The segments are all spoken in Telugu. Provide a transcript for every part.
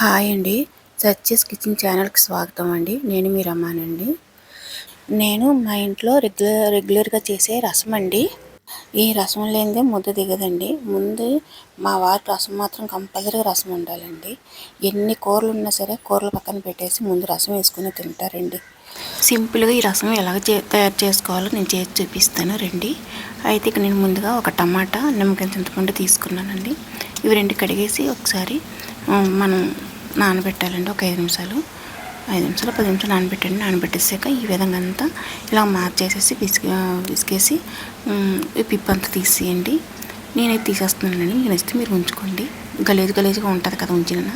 హాయ్ అండి. సచ్చెస్ కిచెన్ ఛానల్కి స్వాగతం అండి. నేను మీ రమానండి. నేను మా ఇంట్లో రెగ్యులర్ రెగ్యులర్గా చేసే రసం అండి. ఈ రసం లేనిదే ముద్ద దిగదండి. ముందు మా వారి రసం మాత్రం కంపల్సరీగా రసం ఉండాలండి. ఎన్ని కూరలు ఉన్నా సరే కూరలు పక్కన పెట్టేసి ముందు రసం వేసుకుని తింటారండి. సింపుల్గా ఈ రసం ఎలా తయారు చేసుకోవాలో నేను చేసి చూపిస్తాను రండి. అయితే ఇక నేను ముందుగా ఒక టమాటా నిమ్మకాయ చింతపండు తీసుకున్నానండి. ఇవి రెండు కడిగేసి ఒకసారి మనం నానబెట్టాలండి ఒక ఐదు నిమిషాలు. ఐదు నిమిషాలు పది నిమిషాలు నానబెట్టండి. నానబెట్టేసాక ఈ విధంగా అంతా ఇలా మార్చేసేసి విసిగి విసిగేసి పిప్పు అంతా తీసేయండి. నేనైతే తీసేస్తున్నానండి. నేను వస్తే మీరు ఉంచుకోండి. గలేజ్ గలేజ్గా ఉంటుంది కదా ఉంచిన.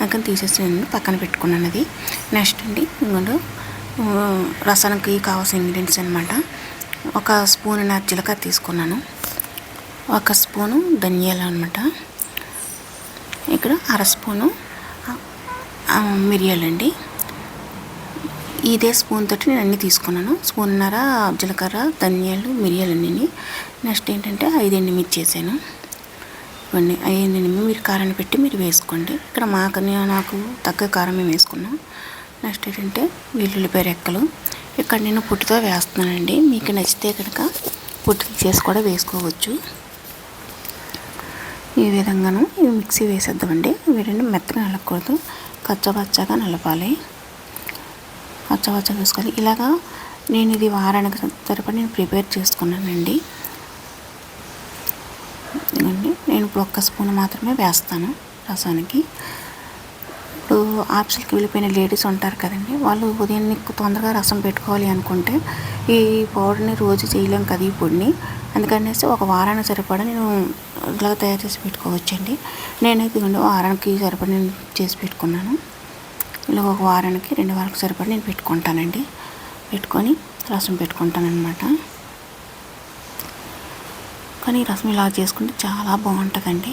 అందుకని తీసేసి నేను పక్కన పెట్టుకున్నాను అది. నెక్స్ట్ అండి ఇంకొంచెం రసానికి కావాల్సిన ఇంగ్రీడియంట్స్ అనమాట ఒక స్పూన్ జీలకర్ర తీసుకున్నాను. ఒక స్పూను ధనియాలు అనమాట ఇక్కడ అర స్పూను మిరియాలండి. ఇదే స్పూన్ తోటి నేను అన్నీ తీసుకున్నాను. స్పూన్నర జీలకర్ర ధనియాలు మిరియాలు అన్నీ నెక్స్ట్ ఏంటంటే ఐదు ఎండుమిర్చి వేసాను. ఇవన్నీ ఐదు ఎండుమిర్చి మీరు కారాన్ని పెట్టి మీరు వేసుకోండి. ఇక్కడ మాకు నాకు తగ్గ కారం మేము వేసుకున్నాం. నెక్స్ట్ ఏంటంటే వెల్లుల్లిపాయ రెక్కలు. ఇక్కడ నేను పుట్టుతో వేస్తున్నానండి. మీకు నచ్చితే కనుక పుట్టు తీసేసి కూడా వేసుకోవచ్చు. ఈ విధంగాను ఇవి మిక్సీ వేసేద్దామండి. వీటిని మెత్తగా నలకూడదు. కచ్చపచ్చగా నలపాలి. కచ్చపచ్చగా వేసుకోవాలి ఇలాగా నేను ఇది వారానికి సరిపడి నేను ప్రిపేర్ చేసుకున్నానండి. నేను ఇప్పుడు ఒక్క స్పూన్ మాత్రమే వేస్తాను రసానికి. ఆఫీసులకి వెళ్ళిపోయిన లేడీస్ ఉంటారు కదండి వాళ్ళు ఉదయం తొందరగా రసం పెట్టుకోవాలి అనుకుంటే ఈ పౌడర్ని రోజు చేయలేం కదా ఈ పొడిని. అందుకనేసి ఒక వారానికి సరిపడా నేను ఇలాగా తయారు చేసి పెట్టుకోవచ్చండి. నేనైతే ఇదిగోండి వారానికి సరిపడా నేను చేసి పెట్టుకున్నాను. ఇలా ఒక వారానికి రెండు వారాలకు సరిపడా నేను పెట్టుకుంటానండి. పెట్టుకొని రసం పెట్టుకుంటానమాట కానీ ఈ రసం ఇలా చేసుకుంటే చాలా బాగుంటుందండి.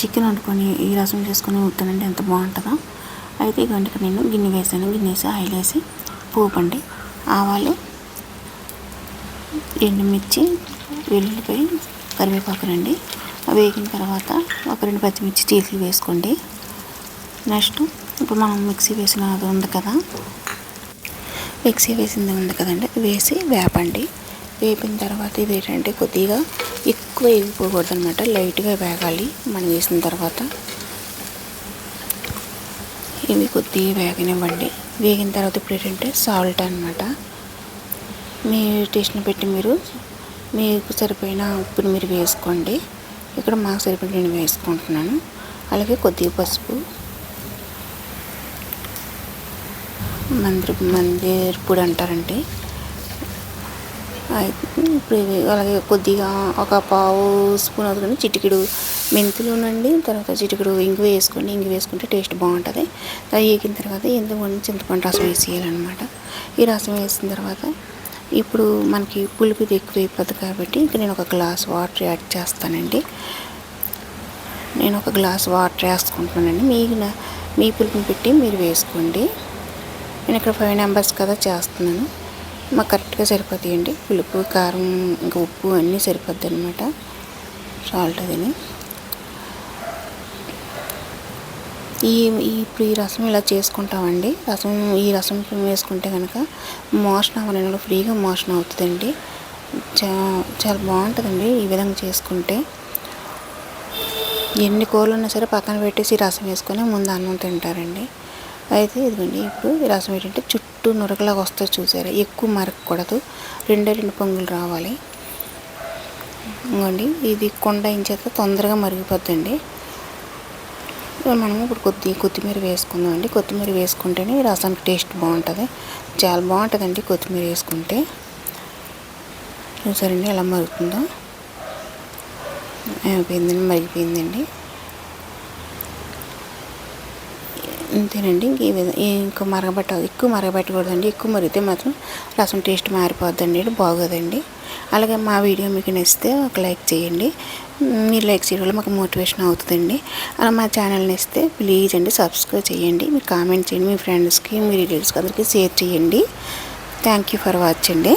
చికెన్ వండుకొని ఈ రసం చేసుకొని ఉంటానండి ఎంత బాగుంటుందో. అయితే గంటకు నేను గిన్నె వేసాను. గిన్నె వేసి ఆయిల్ వేసి పోపండి. ఆవాలు ఎండుమిర్చి వెల్లుల్లిపాయ కరివేపాకునండి వేగిన తర్వాత ఒక రెండు పచ్చిమిర్చి చీకులు వేసుకోండి. నెక్స్ట్ ఇప్పుడు మనం మిక్సీ వేసిన అది ఉంది కదా. మిక్సీ వేసింది ఉంది కదండి. వేసి వేపండి. వేపిన తర్వాత ఇది ఏంటంటే కొద్దిగా ఎక్కువ వేగిపోకూడదు అనమాట లైట్గా వేగాలి. మనం వేసిన తర్వాత. ఇవి కొద్దిగా వేగనివ్వండి. వేగిన తర్వాత ఇప్పుడు ఏంటంటే సాల్ట్ అనమాట మీ టేస్ట్ని పెట్టి మీరు మీకు సరిపోయిన ఉప్పుని మీరు వేసుకోండి. ఇక్కడ మాకు సరిపడి నేను వేసుకుంటున్నాను. అలాగే కొద్దిగా పసుపు మందిర మందిర పొడి అంటారండి. ఇప్పుడు అలాగే కొద్దిగా ఒక పావు స్పూన్ అవుతుంది చిటికెడు మెంతులు నుండి తర్వాత చిటికెడు ఇంగు వేసుకోండి ఇంగు వేసుకుంటే టేస్ట్ బాగుంటుంది. అది వేగిన తర్వాత ఎందుకు చింతపండు రసం వేసేయాలన్నమాట ఈ రసం వేసిన తర్వాత ఇప్పుడు మనకి పులుపు ఎక్కువ అయిపోద్ది కాబట్టి ఇంకా నేను ఒక గ్లాస్ వాటర్ యాడ్ చేస్తానండి. నేను ఒక గ్లాస్ వాటర్ వేసుకుంటున్నానండి. మీ మీ పులుపుని పెట్టి మీరు వేసుకోండి. నేను ఇక్కడ ఫైవ్ మెంబర్స్ కదా చేస్తున్నాను. మాకు కరెక్ట్గా సరిపోతాయండి పులుపు కారం ఇంకా ఉప్పు అన్నీ సరిపోద్ది అనమాట సాల్ట్ అదని. ఈ ఇప్పుడు ఈ రసం ఇలా చేసుకుంటామండి. రసం ఈ రసం వేసుకుంటే కనుక మోషన్ అవ్వలేని ఫ్రీగా మోషన్ అవుతుందండి. చా చాలా బాగుంటుందండి ఈ విధంగా చేసుకుంటే. ఎన్ని కూరలు ఉన్నా సరే పక్కన పెట్టేసి రసం వేసుకొని ముందు అన్నం తింటారండి. అయితే ఇదిగోండి ఇప్పుడు ఈ రసం ఏంటంటే చుట్టూ చుట్టూ నురగలాగా వస్తే చూసారా? ఎక్కువ మరగకూడదు రెండే రెండు పొంగులు రావాలి. ఇంకోండి ఇది కొండ ఇంచేత తొందరగా మరిగిపోద్దండి. మనము ఇప్పుడు కొద్ది కొత్తిమీర వేసుకుందాం అండి కొత్తిమీర వేసుకుంటేనే రసానికి టేస్ట్ బాగుంటుంది. చాలా బాగుంటుందండి కొత్తిమీర వేసుకుంటే. చూసారండి ఎలా మరుగుతుందో. అయిపోయిందండి మరిగిపోయిందండి. అంతేనండి. ఈ విధంగా ఇంకా మరగబెట్ట ఎక్కువ మరగబెట్టకూడదండి. ఎక్కువ మరిగితే మాత్రం రసం టేస్ట్ మారిపోద్దండి. బాగోదండి. అలాగే మా వీడియో మీకు నచ్చితే ఒక లైక్ చేయండి. మీరు లైక్ చేయడం వల్ల మాకు మోటివేషన్ అవుతుందండి. అలా మా ఛానల్ని ఇస్తే ప్లీజ్ అండి సబ్స్క్రైబ్ చేయండి. మీరు కామెంట్ చేయండి. మీ ఫ్రెండ్స్కి మీ రిలేటివ్స్కి అందరికీ షేర్ చేయండి. థ్యాంక్ యూ ఫర్ అండి.